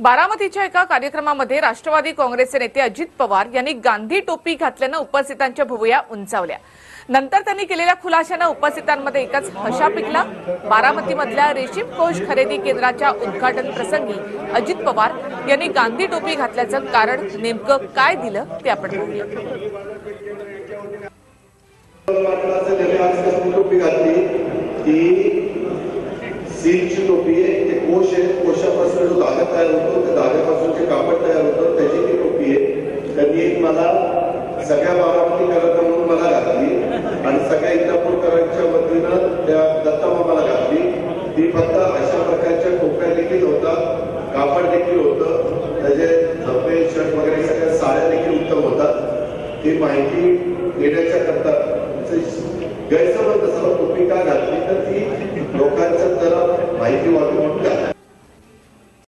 बारामतीच्या एका कार्यक्रमामध्ये राष्ट्रवादी काँग्रेसचे नेते अजित पवार यांनी गांधी टोपी घातल्यानं उपस्थितांच्या भुवया उंचावल्या. नंतर त्यांनी केलेल्या खुलाशानं उपस्थितांमध्ये एकच हशा पिकला. बारामतीमधल्या रेशीम कोष खरेदी केंद्राच्या उद्घाटन प्रसंगी अजित पवार यांनी गांधी टोपी घातल्याचं कारण नेमकं काय दिलं ते आपण पाहूया. टोपी त्यांनी मला सगळ्या बाबांनी करत म्हणून मला घातली आणि सगळ्या इंदापूरकरांच्या वतीनं त्या दत्तामामाला घातली. ती फक्त अशा प्रकारच्या टोप्या देखील होतात कापड देखील होतं त्याचे धब्बे शर्ट वगैरे सगळ्या साड्या देखील उत्तम होतात. ही माहिती देण्याच्या करता म्हणजे गैरसमज जसं टोपी का घातली तर ती